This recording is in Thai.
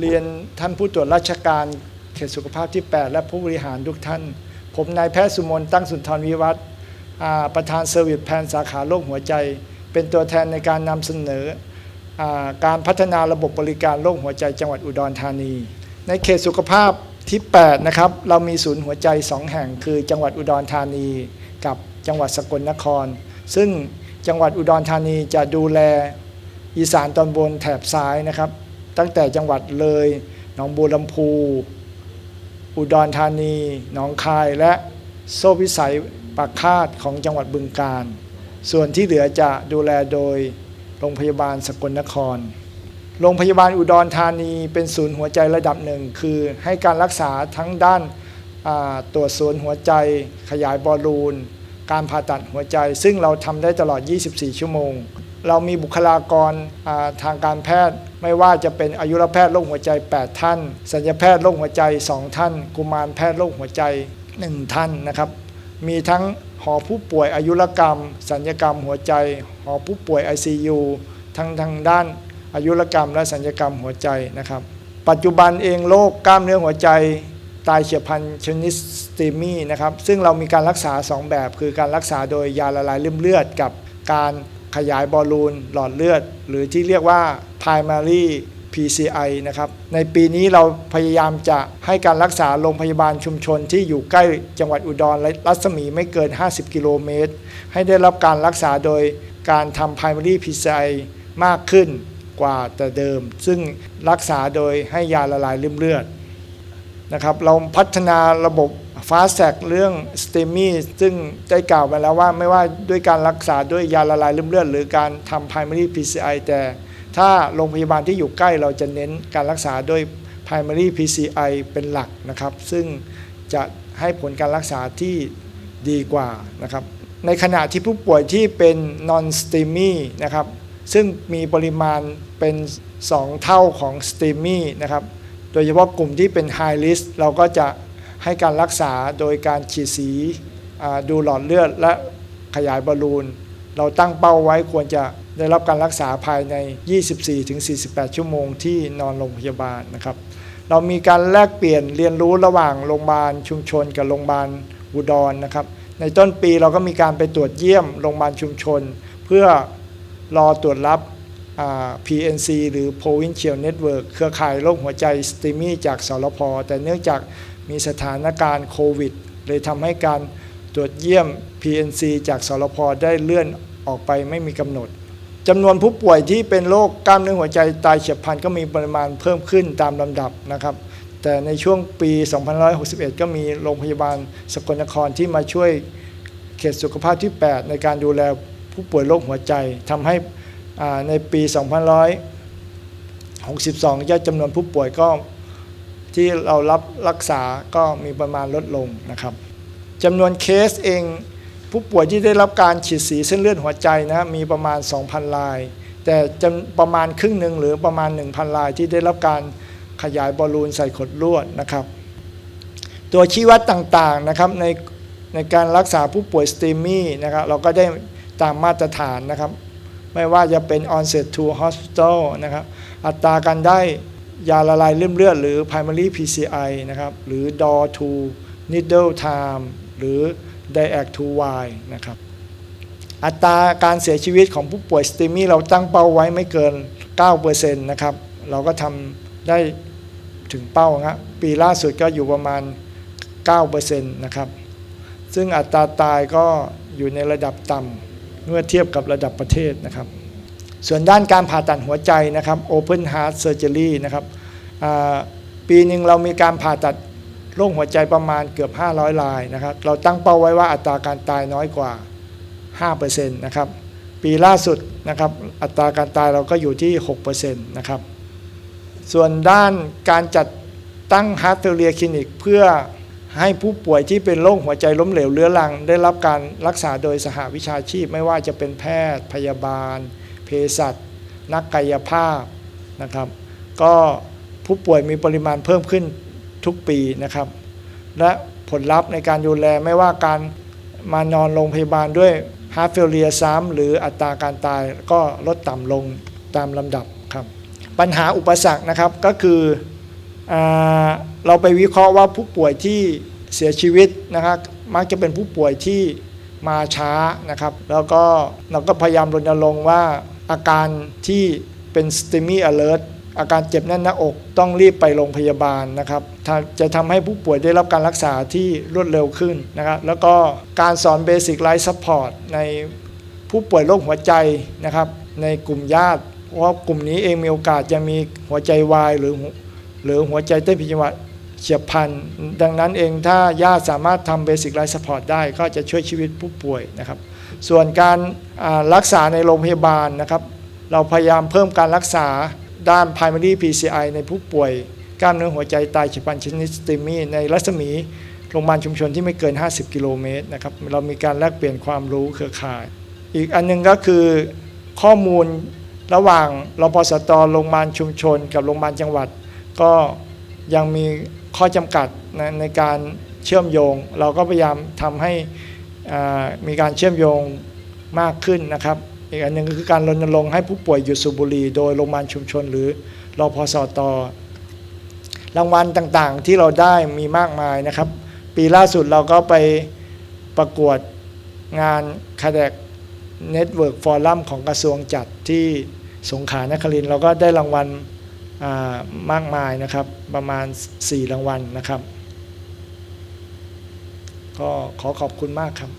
เรียนท่านผู้ตรวจราชการเขตสุขภาพที่ 8 และผู้บริหารทุกท่าน ผมนายแพทย์สุมนตั้งสุนทรวิวัฒน์ประธานเซอร์วิสแพนสาขาโรคหัวใจ เป็นตัวแทนในการนำเสนออการพัฒนาระบบบริการโรคหัวใจจังหวัดอุดรธานี ในเขตสุขภาพที่ 8 นะครับ เรามีศูนย์หัวใจ 2 แห่งคือจังหวัดอุดรธานี กับจังหวัดสกลนคร ซึ่งจังหวัดอุดรธานีจะดูแลอีสานตอนบนแถบซ้ายนะครับ ตั้งแต่จังหวัดเลยหนองบัวลำพู อุดรธานีหนองคายและโซ่พิสัยปากคาดของจังหวัดบึงกาฬส่วนที่เหลือจะดูแลโดยโรงพยาบาลสกลนคร โรงพยาบาลอุดรธานีเป็นศูนย์หัวใจระดับหนึ่ง คือให้การรักษาทั้งด้านาตรวจศูนย์หัวใจ ขยายบอลลูน การผ่าตัดหัวใจ ซึ่งเราทำได้ตลอด 24 ชั่วโมง เรามีบุคลากรทางการแพทย์ ไม่ว่าจะเป็นอายุรแพทย์โรคหัวใจ 8 ท่าน สัญญาแพทย์โรคหัวใจ 2 ท่าน กุมารแพทย์โรคหัวใจ 1 ท่านนะครับ มีทั้งหอผู้ป่วยอายุรกรรม สัญญกรรมหัวใจ หอผู้ป่วย ICU ทั้งทางด้านอายุรกรรมและสัญญกรรมหัวใจนะครับ ปัจจุบันเองโรคกล้ามเนื้อหัวใจตายเฉียบพลันชนิดสเตมีนะครับซึ่งเรามีการรักษา 2 แบบ คือการรักษาโดยยาละลายริ่มเลือดกับการ ขยายบอลลูนหลอดเลือด หรือที่เรียกว่า primary PCI นะครับ ในปีนี้เราพยายามจะให้การรักษาโรงพยาบาลชุมชนที่อยู่ใกล้จังหวัดอุดรรัศมีไม่เกิน 50 กิโลเมตร ให้ได้รับการรักษาโดยการทำ primary PCI มากขึ้นกว่าแต่เดิม ซึ่งรักษาโดยให้ยาละลายริ่มเลือดนะครับ เราพัฒนาระบบ ฟาสแ c เรื่องสเตมีซึ่งได้กล่าวไปแล้วว่าไม่ว่าด้วยการรักษาด้วยยาละลายริ่มเลือด หรือการทำ primary PCI แต่ถ้าโรงพยาบาลที่อยู่ใกล้เราจะเน้นการรักษาด้วย primary PCI เป็นหลักนะครับ ซึ่งจะให้ผลการรักษาที่ดีกว่านะครับ ในขณะที่ผู้ป่วยที่เป็น non STEMI นะครับ ซึ่งมีปริมาณเป็น 2 เท่าของ STEMI นะครับ โดยเฉพาะกลุ่มที่เป็น High Risk เราก็จะ ให้การรักษาโดยการฉีดสีดูหลอดเลือดและขยายบอลลูน เราตั้งเป้าไว้ควรจะได้รับการรักษาภายใน 24-48 ชั่วโมงที่นอนโรงพยาบาลนะครับ เรามีการแลกเปลี่ยนเรียนรู้ระหว่างโรงพยาบาลชุมชนกับโรงพยาบาลอุดรนะครับ ในต้นปีเราก็มีการไปตรวจเยี่ยมโรงพยาบาลชุมชน เพื่อรอตรวจรับ PNC หรือ Provincial Network เครือข่ายโรคหัวใจสตรีมีจากสรพแต่เนื่องจาก มีสถานการณ์โควิด เลยทำให้การตรวจเยี่ยม PNC จากสรพได้เลื่อนออกไปไม่มีกำหนดจำนวนผู้ป่วยที่เป็นโรคกล้ามเนื้อหัวใจตายเฉียบพลันก็มีปริมาณเพิ่มขึ้นตามลำดับนะครับ แต่ในช่วงปี 2561 ก็มีโรงพยาบาลสกลนครที่มาช่วยเขตสุขภาพที่ 8 ในการดูแลผู้ป่วยโรคหัวใจทำให้ในปี 2562ยอดจำนวนผู้ป่วยก็ ที่เรารับรักษาก็มีประมาณลดลงนะครับจำนวนเคสเอง ผู้ป่วยที่ได้รับการฉีดสีเส้นเลือดหัวใจนะมีประมาณ 2,000ราย แต่จประมาณครึ่งหนึ่งหรือประมาณ 1,000รายที่ได้รับการขยายบอลลูนใส่ขดลวดนะครับ ตัวชี้วัดต่างๆนะครับในในการรักษาผู้ป่วยสตีมี่นะครับเราก็ได้ตามมาตรฐานนะครับ ไม่ว่าจะเป็น onset to hospital นะครับอัตราการได้ ยาละลายริ่มเลือดหรือ primary PCI นะครับ หรือ door to needle time หรือ diac to y นะครับ อัตราการเสียชีวิตของผู้ป่วยสตีมี่เราตั้งเป้าไว้ไม่เกิน 9%นะครับ เราก็ทำได้ถึงเป้าครับปีล่าสุดก็อยู่ประมาณ 9%นะครับ ซึ่งอัตราตายก็อยู่ในระดับต่ำเมื่อเทียบกับระดับประเทศนะครับ ส่วนด้านการผ่าตัดหัวใจนะครับ Open Heart Surgery นะครับปีหนึ่งเรามีการผ่าตัดโรคหัวใจประมาณเกือบ 500รายนะครับ เราตั้งเป้าไว้ว่าอัตราการตายน้อยกว่า 5%นะครับ ปีล่าสุดนะครับ อัตราการตายเราก็อยู่ที่ 6%นะครับ ส่วนด้านการจัดตั้ง Heart Failure Clinic เพื่อให้ผู้ป่วยที่เป็นโรคหัวใจล้มเหลวเรื้อรัง ได้รับการรักษาโดยสหวิชาชีพ ไม่ว่าจะเป็นแพทย์ พยาบาล เภสัชนักกายภาพนะครับ ก็ผู้ป่วยมีปริมาณเพิ่มขึ้นทุกปีนะครับ และผลลัพธ์ในการดูแลไม่ว่าการมานอนโรงพยาบาลด้วยฮาร์ f เฟลเลียซ้ำหรืออัตราการตายก็ลดต่ำลงตามลำดับครับ ปัญหาอุปสรรคนะครับก็คืออเราไปวิเคราะห์ว่าผู้ป่วยที่เสียชีวิตนะครับมักจะเป็นผู้ป่วยที่มาช้านะครับ แล้วก็เราก็พยายามรณรงค์ว่า อาการที่เป็น STEMI alert อาการเจ็บแน่นหน้าอกต้องรีบไปโรงพยาบาลนะครับจะทำให้ผู้ป่วยได้รับการรักษาที่รวดเร็วขึ้นนะครับ แล้วก็การสอน Basic Life Support ในผู้ป่วยโรคหัวใจนะครับ ในกลุ่มญาติ เพราะว่ากลุ่มนี้เองมีโอกาสจะมีหัวใจวายหรือหรือหัวใจเต้นผิดจังหวะ เฉียบพลันดังนั้นเองถ้าญาติสามารถทำ Basic Life Support ได้ก็จะช่วยชีวิตผู้ป่วยนะครับ ส่วนการรักษาในโรงพยาบาลนะครับ เราพยายามเพิ่มการรักษาด้าน primary PCI ในผู้ป่วย กล้ามเนื้อหัวใจตายเฉียบพลันชนิดสติมีในรัศมีโรงพยาบาลชุมชนที่ไม่เกิน 50 กิโลเมตรนะครับเรามีการแลกเปลี่ยนความรู้เครือข่าย อีกอันหนึงก็คือข้อมูลระหว่างรพสตโรงพยาบาลชุมชน กับโรงพยาบาลจังหวัด ก็ ยังมีข้อจำกัดในในการเชื่อมโยง เราก็พยายามทำให้มีการเชื่อมโยงมากขึ้นนะครับ อีกอันหนึ่งก็คือการรณรงค์ให้ผู้ป่วยหยุดสูบบุหรี่โดยโรงพยาบาลชุมชน หรือรอพสตรางวัลต่างๆที่เราได้มีมากมายนะครับ ปีล่าสุดเราก็ไปประกวดงานคาแดกเน็ตเวิร์กฟอรัมของกระทรวงจัดที่สงขลานครินเราก็ได้รางวัล มากมายนะครับ ประมาณ 4 รางวัลนะครับ ก็ขอขอบคุณมากครับ